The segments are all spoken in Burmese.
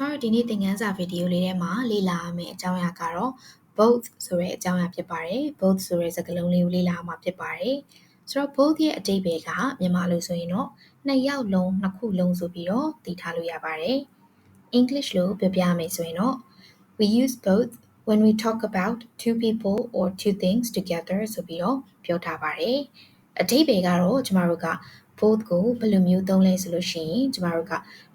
ကျွန်တော်တို့ဒီနေ့သင်ခန်းစာဗီဒီယိုလေးထဲမှာလေ့လာရမယ့်အကြောင်းအရာကတော့ both ဆိုတဲ့အကြောင်းအရာဖြစ်ပါတယ်။ both ဆိုတဲ့စကားလုံးလေးကိုလေ့လာမှာဖြစ်ပါတယ်။ဆိုတော့ both ရဲ့အဓိပ္ပာယ်ကမြန်မာလိုဆိုရင်တော့နှစ်ယောက်လုံးနှစ်ခုလုံးဆိုပြီးတော့သိထားလို့ရပါတယ်။ English လို့ပြောပြမယ်ဆိုရင်တော့ we use both when we talk about two people or two things together ဆိုပြီးတော့ပြောထားပါတယ်။အဓိပ္ပာယ်ကတော့ကျမတို့က both ကိုဘယ်လိုမျိုးသုံးလဲဆိုလို့ရှိရင်ကျမတို့က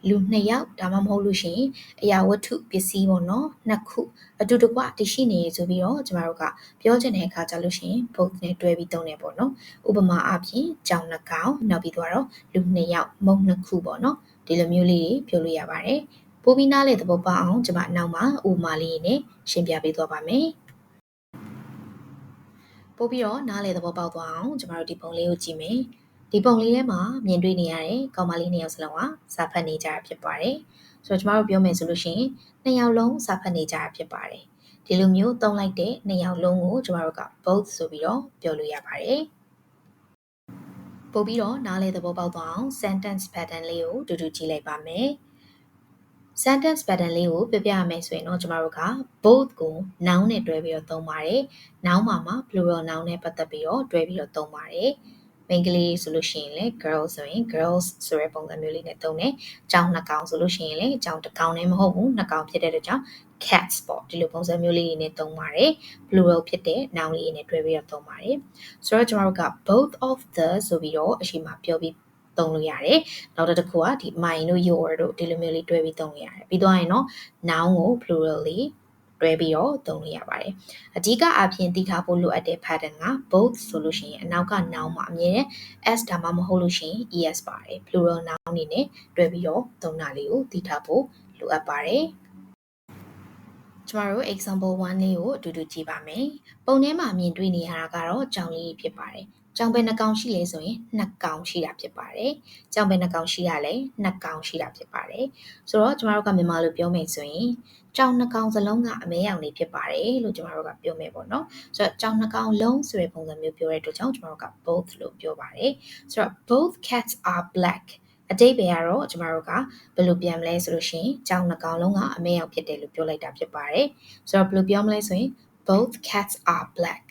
လူနှစ်ယောက်ဒါမှမဟုတ်လို့ရှိရင်အရာဝတ္ထုပစ္စည်းပေါ့နော်နှစ်ခုအတူတကွတရှိနေရဆိုပြီးတော့ကျမတို့ကပြောချင်တဲ့အခါကျလို့ရှိရင် both နဲ့တွဲပြီးသုံးတယ်ပေါ့နော်ဥပမာအဖြစ်ကြောင်နှကောင်နောက်ပြီးတော့လူနှစ်ယောက်မုံနှစ်ခုပေါ့နော်ဒီလိုမျိုးလေးတွေပြောလို့ရပါတယ်ပိုပြီးနားလေသဘောပေါက်အောင်ကျွန်မနောက်မှာဥပမာလေးနဲ့ရှင်းပြပေးသွားပါမယ်ပို့ပြီးတော့နားလေသဘောပေါက်သွားအောင်ကျမတို့ဒီပုံလေးကိုကြည့်မယ် ဒီပုံလေးထဲမှာမြင်တွေ့နေရတဲ့ကောင်မလေးနှစ်ယောက်စလုံးကစာဖတ်နေကြတာဖြစ်ပါတယ်။ဆိုတော့ကျမတို့ပြောမယ်ဆိုလို့ရှိရင်နှစ်ယောက်လုံးစာဖတ်နေကြတာဖြစ်ပါတယ်။ဒီလိုမျိုးသုံးလိုက်တဲ့နှစ်ယောက်လုံးကိုကျမတို့က both ဆိုပြီးတော့ပြောလို့ရပါတယ်။ပို့ပြီးတော့နားလေသဘောပေါက်သွားအောင် sentence pattern လေးကိုတူတူကြည့်လိုက်ပါမယ်။ sentence pattern လေးကိုပြပြရမယ်ဆိုရင်တော့ကျမတို့က both ကို noun နဲ့တွဲပြီးတော့သုံးပါတယ်။ noun မှာမှာ plural noun နဲ့ပတ်သက်ပြီးတော့တွဲပြီးတော့သုံးပါတယ်။ မိန်းကလေးဆိုလို့ရှိရင်လည်း girls ဆိုရင် girls ဆိုတဲ့ပုံစံမျိုးလေးနဲ့သုံးတယ်။ကြောင်နှစ်ကောင်ဆိုလို့ရှိရင်လည်းကြောင်တစ်ကောင်နဲ့မဟုတ်ဘူးနှစ်ကောင်ဖြစ်တဲ့အတွက်ကြောင့် cats ပေါ့ဒီလိုပုံစံမျိုးလေးတွေနဲ့သုံးပါတယ်။ plural ဖြစ်တဲ့ noun လေးတွေနဲ့တွဲပြီးတော့သုံးပါတယ်။ဆိုတော့ကျွန်တော်တို့က both of the ဆိုပြီးတော့အရှိမပြောပြီးသုံးလို့ရတယ်။နောက်တစ်ခုကဒီ mine တို့ your တို့ဒီလိုမျိုးလေးတွဲပြီးသုံးလို့ရတယ်။ပြီးတော့ရင်တော့ noun ကို plural လေး တွဲပြီးတော့သုံးလို့ရပါတယ်။အဓိကအပြင်သိထားဖို့လိုအပ်တဲ့ pattern က both ဆိုလို့ရှိရင်အနောက်က noun မှာအမြဲတမ်း s ဒါမှမဟုတ်လို့ရှိရင် es ပါတယ်။ plural noun အနေနဲ့တွဲပြီးတော့သုံးတာလေးကိုသိထားဖို့လိုအပ်ပါတယ်။ကျမတို့ example 1လေးကိုအတူတူကြည့်ပါမယ်။ပုံထဲမှာမြင်တွေ့နေရတာကတော့ကြောင်လေးဖြစ်ပါတယ်။ ကြောင်ပဲနှကောင်ရှိလဲဆိုရင်နှစ်ကောင်ရှိတာဖြစ်ပါတယ်။ကြောင်ပဲနှကောင်ရှိရလဲနှစ်ကောင်ရှိတာဖြစ်ပါတယ်။ဆိုတော့ကျမတို့ကမြန်မာလိုပြောမယ်ဆိုရင်ကြောင်နှကောင်စလုံးကအမဲရောင်လေးဖြစ်ပါတယ်လို့ကျမတို့ကပြောမယ်ပေါ့နော်ဆိုတော့ကြောင်နှကောင်လုံးဆိုတဲ့ပုံစံမျိုးပြောတဲ့အတွက်ကြောင့်ကျမတို့က both လို့ပြောပါတယ်ဆိုတော့ both cats are black အတိတ်ပဲကတော့ကျမတို့ကဘယ်လိုပြန်မလဲဆိုလို့ရှိရင်ကြောင်နှကောင်လုံးကအမဲရောင်ဖြစ်တယ်လို့ပြောလိုက်တာဖြစ်ပါတယ်ဆိုတော့ဘယ်လိုပြောမလဲဆိုရင် both cats are black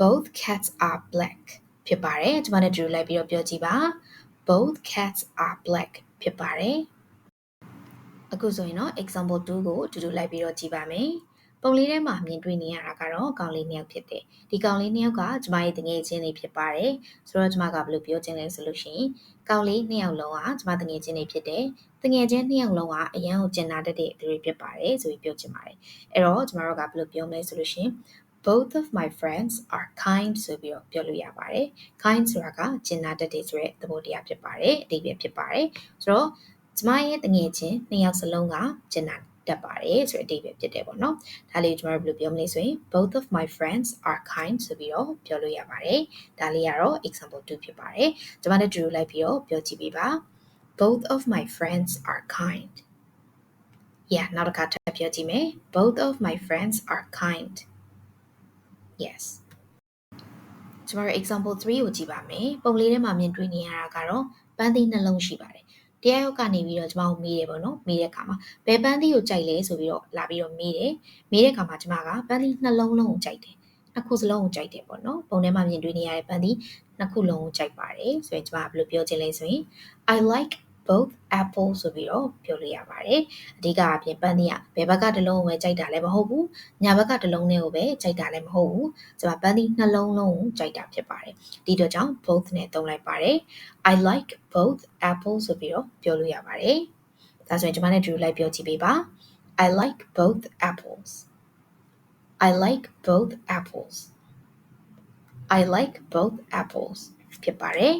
both cats are black ဖြစ်ပါတယ်ကျမတို့တူလိုက်ပြီးတော့ပြောကြည့်ပါ both cats are black ဖြစ်ပါတယ်အခုဆိုရင်တော့ example 2ကိုအတူတူလိုက်ပြီးတော့ကြည့်ပါမယ်ပုံလေးထဲမှာမြင်တွေ့နေရတာကတော့ကောင်လေးနှစ်ယောက်ဖြစ်တယ်ဒီကောင်လေးနှစ်ယောက်ကကျမရဲ့တငယ်ချင်းတွေဖြစ်ပါတယ်ဆိုတော့ကျမကဘယ်လိုပြောချင်လဲဆိုလို့ရှိရင်ကောင်လေးနှစ်ယောက်လုံးကကျမတငယ်ချင်းတွေဖြစ်တယ်တငယ်ချင်းနှစ်ယောက်လုံးကအရန်ကိုကျင်နာတတ်တဲ့သူတွေဖြစ်ပါတယ်ဆိုပြီးပြောချင်ပါတယ်အဲ့တော့ကျမတို့ကဘယ်လိုပြောမလဲဆိုလို့ရှိရင် both of my friends are kind ဆိုပြီးတော့ပြောလို့ရပါတယ် kind ဆိုတာကကျင်နာတတ်တဲ့ဆိုတဲ့သဘောတရားဖြစ်ပါတယ်အဓိပ္ပာယ်ဖြစ်ပါတယ်ဆိုတော့ကျမရဲ့တငယ်ချင်းနှစ်ယောက်စလုံးကကျင်နာတက်ပါတယ်ဆိုတဲ့အဓိပ္ပာယ်ဖြစ်တယ်ပေါ့နော်ဒါလေးကျွန်တော်တို့ဘယ်လိုပြောမလဲဆိုရင် both of my friends are kind ဆိုပြီးတော့ပြောလို့ရပါတယ်ဒါလေးကတော့ example 2ဖြစ်ပါတယ်ကျွန်မတို့တူလိုက်ပြီးတော့ပြောကြည့်ပေးပါ both of my friends are kind yeah နောက်တစ်ခါထပ်ပြောကြည့်မယ် both of my friends are kind yes ကျွန်တော်တို့ example 3ကိုကြည့်ပါမယ်ပုံလေးထဲမှာမြင်တွေ့နေရတာကတော့ပန်းသီးနှလုံးရှိပါတယ်တရားရုပ်ကနေပြီးတော့ကျမကိုမေးတယ်ပေါ့နော်မေးတဲ့အခါမှာဘယ်ပန်းသီးကိုကြိုက်လဲဆိုပြီးတော့လာပြီးတော့မေးတယ်မေးတဲ့အခါမှာကျမကပန်းသီးနှလုံးလုံးကိုကြိုက်တယ်နှစ်ခုစလုံးကိုကြိုက်တယ်ပေါ့နော်ပုံထဲမှာမြင်တွေ့နေရတဲ့ပန်းသီးနှစ်ခုလုံးကိုကြိုက်ပါတယ်ဆိုရင်ကျမကဘယ်လိုပြောချင်လဲဆိုရင် I like both apple ဆိုပြီးတော့ပြောလို့ရပါတယ်အဓိကအပြင်ပန်းသီးကဘယ်ဘက်ကတစ်လုံးကိုပဲကြိုက်တာလည်းမဟုတ်ဘူးညာဘက်ကတစ်လုံးနဲ့ကိုပဲကြိုက်တာလည်းမဟုတ်ဘူးကျမပန်းသီးနှလုံးလုံးကိုကြိုက်တာဖြစ်ပါတယ်ဒီတော့ကြောင့် both နဲ့သုံးလိုက်ပါတယ် I like both apple ဆိုပြီးတော့ပြောလို့ရပါတယ်ဒါဆိုရင်ကျမနဲ့တူလိုက်ပြောကြည့်ပေးပါ I like both apples I like both apples I like both apples ဖြစ်ပါတယ်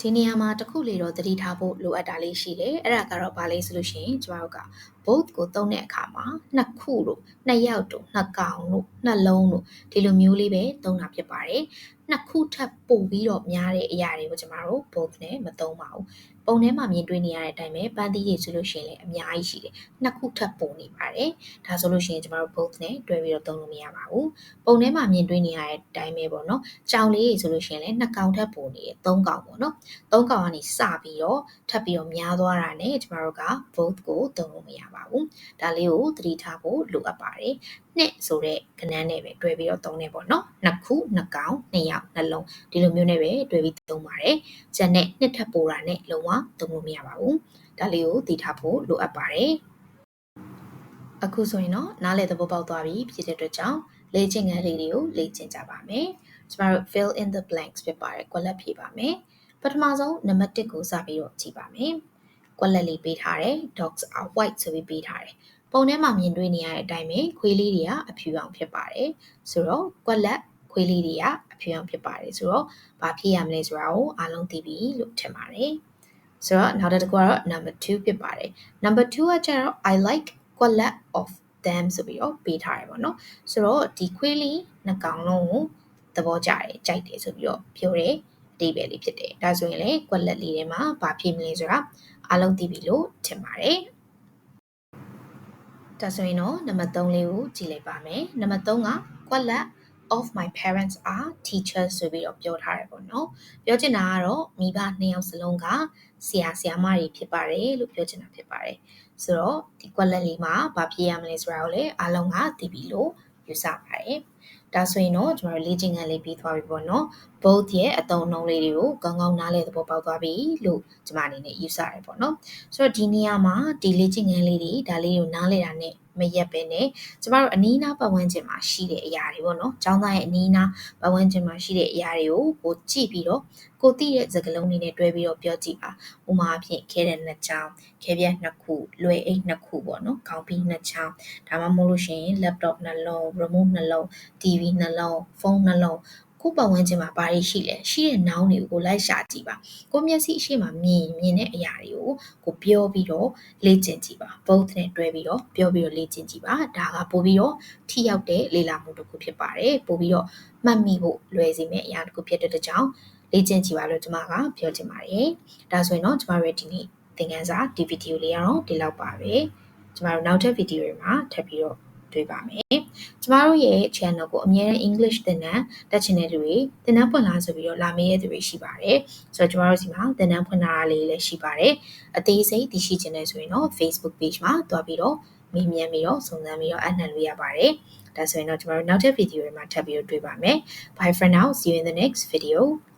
ဒီနေရာမှာတခုလေးတော့သတိထားဖို့လိုအပ်တာလေးရှိတယ်အဲ့ဒါကတော့ဘာလဲဆိုလို့ရှိရင်ကျမတို့က both ကိုသုံးတဲ့အခါမှာနှစ်ခုလို့နှစ်ယောက်တို့နှစ်ကောင်လို့နှလုံးလို့ဒီလိုမျိုးလေးပဲသုံးတာဖြစ်ပါတယ်နှစ်ခုထပ်ပို့ပြီးတော့များတဲ့အရာတွေကိုကျမတို့ both နဲ့မသုံးပါဘူးပုံထဲမှာမြင်တွေ့နေရတဲ့အတိုင်းပဲပန်းသီးတွေဆိုလို့ရှိရင်လည်းအများကြီးရှိတယ်နှစ်ခုထပ်ပို့နေပါတယ်ဒါဆိုလို့ရှိရင်ကျမတို့ both နဲ့တွဲပြီးတော့သုံးလို့မရပါဘူးပုံထဲမှာမြင်တွေ့နေရတဲ့အတိုင်းပဲပေါ့နော်ကြောင်လေးတွေဆိုလို့ရှိရင်လည်းနှစ်ကောင်ထပ်ပို့နေတယ်သုံးကောင်ပေါ့နော်သုံးကောင်ကနေစပြီးတော့ထပ်ပြီးတော့များသွားတာနဲ့ကျမတို့က both ကိုသုံးလို့မရပါဘူးဒါလေးကိုသတိထားဖို့လိုအပ်ပါတယ်နှစ်ဆိုတဲ့ကဏ္ဍနဲ့ပဲတွဲပြီးတော့သုံးနေပေါ့နော်နှစ်ခုနှစ်ကောင်နှစ်ယောက်နှလုံးဒီလိုမျိုးနဲ့ပဲတွဲပြီးသုံးပါတယ်ကျန်တဲ့နှစ်ထပ်ပိုးတာနဲ့လုံးဝသုံးလို့မရပါဘူးဒါလေးကိုသိထားဖို့လိုအပ်ပါတယ်အခုဆိုရင်တော့နားလည်သဘောပေါက်သွားပြီဖြစ်တဲ့အတွက်ကြောင့်လေ့ကျင့်ခန်းလေးတွေကိုလေ့ကျင့်ကြပါမယ်ကျမတို့ fill in the blanks ဖြစ်ပါတယ်ကွက်လက်ဖြေပါမယ်ပထမဆုံးနံပါတ်1ကိုစပြီးတော့ကြည့်ပါမယ် ကွက်လက်လေးပေးထားတယ် dogs are white ဆိုပြီးပေးထားတယ်ပုံထဲမှာမြင်တွေ့နေရတဲ့အတိုင်းပဲခွေးလေးတွေကအဖြူအောင်ဖြစ်ပါတယ်ဆိုတော့ကွက်လက်ခွေးလေးတွေကအဖြူအောင်ဖြစ်ပါတယ်ဆိုတော့ဘာဖြစ်ရမလဲဆိုတာကိုအားလုံးသိပြီလို့ထင်ပါတယ်ဆိုတော့နောက်တစ်ခုကတော့ number 2ဖြစ်ပါတယ် number 2ကကျတော့ I like quality of them ဆိုပြီးတော့ပေးထားရပါတော့ဆိုတော့ဒီခွေးလေးနှစ်ကောင်လုံးကိုသဘောကျတယ်ကြိုက်တယ်ဆိုပြီးတော့ပြောတယ်အတိပယ်လေးဖြစ်တယ်ဒါဆိုရင်လည်း quality လေးထဲမှာဘာဖြစ်မလဲဆိုတာ အားလုံးသိပြီလို့ထင်ပါတယ်ဒါဆိုရင်တော့နံပါတ်3လေးကိုကြည့်လိုက်ပါမယ်နံပါတ်3က quality of my parents are teachers ဆိုပြီးတော့ပြောထားတယ်ပေါ့နော်ပြောချင်တာကတော့မိဘနှစ်ယောက်စလုံးကဆရာဆရာမတွေဖြစ်ပါတယ်လို့ပြောချင်တာဖြစ်ပါတယ်ဆိုတော့ဒီ quality လေးမှာဘာဖြစ်ရမလဲဆိုတာကိုလည်းအားလုံးကသိပြီလို့ယူဆပါတယ်ဒါဆိုရင်တော့ကျွန်တော်လေ့ကျင့်ခန်းလေးပြီးသွားပြီပေါ့နော် both ရဲ့အတုံးအနှုံးလေးတွေကိုကောင်းကောင်းနားလည်သဘောပေါက်သွားပြီလို့ကျွန်မအနေနဲ့ယူဆရပေါ့နော်ဆိုတော့ဒီနေရာမှာဒီလေ့ကျင့်ခန်းလေးတွေဒါလေးကိုနားလည်တာနဲ့မရက်ပဲနဲ့ကျမတို့အနီးနားပတ်ဝန်းကျင်မှာရှိတဲ့အရာတွေပေါ့နော်။ကျောင်းသားရဲ့အနီးနားပတ်ဝန်းကျင်မှာရှိတဲ့အရာတွေကိုကိုကြည့်ပြီးတော့ကိုသိတဲ့စကားလုံးတွေနဲ့တွဲပြီးတော့ပြောကြည့်ပါ။ဥမာအဖြစ်ခဲတဲ့နှစ်ချောင်း၊ခဲပြက်နှစ်ခု၊လွယ်အိတ်နှစ်ခုပေါ့နော်။ခေါင်းပြီးနှစ်ချောင်းဒါမှမဟုတ်လို့ရှိရင် laptop နှလုံး၊ remote နှလုံး၊ TV နှလုံး၊ဖုန်းနှလုံးကိုပတ်ဝန်းကျင်မှာဘာတွေရှိလဲရှိတဲ့နောင်းတွေကိုလိုက်ရှာကြည့်ပါကိုမျက်စိအရှိမမြင်မြင်တဲ့အရာတွေကိုကိုပြောပြီးတော့လေ့ကျင့်ကြည့်ပါ both နဲ့တွဲပြီးတော့ပြောပြီးတော့လေ့ကျင့်ကြည့်ပါဒါကပို့ပြီးတော့ထိရောက်တဲ့လေ့လာမှုတစ်ခုဖြစ်ပါတယ်ပို့ပြီးတော့မှတ်မိဖို့လွယ်စေမယ့်အရာတစ်ခုဖြစ်တဲ့ကြောင့်လေ့ကျင့်ကြည့်ပါလို့ကျွန်မကပြောချင်ပါတယ်ဒါဆိုရင်တော့ကျွန်မတို့ဒီနေ့သင်ခန်းစာဒီဗီဒီယိုလေးကတော့ဒီလောက်ပါပဲကျွန်တော်တို့နောက်ထပ်ဗီဒီယိုတွေမှာထပ်ပြီးတော့ တွေ့ပါမယ်။ကျမတို့ရဲ့ channel ကိုအမြဲတမ်း English သင်တန်းတက်ချင်တဲ့လူတွေသင်တန်းဖွင့်လာဆိုပြီးတော့လာမေးရတဲ့သူတွေရှိပါတယ်။ဆိုတော့ကျမတို့စီမှာသင်တန်းဖွင့်လာတာလေးလည်းရှိပါတယ်။အသေးစိတ်သိရှိချင်တဲ့ဆိုရင်တော့ Facebook page မှာတွားပြီးတော့မေးမြန်းပြီးတော့စုံစမ်းပြီးတော့အနှံလို့ရပါတယ်။ဒါဆိုရင်တော့ကျမတို့နောက်ထပ်ဗီဒီယိုတွေမှာထပ်ပြီးတော့တွေ့ပါမယ်။ Bye for now. See you in the next video.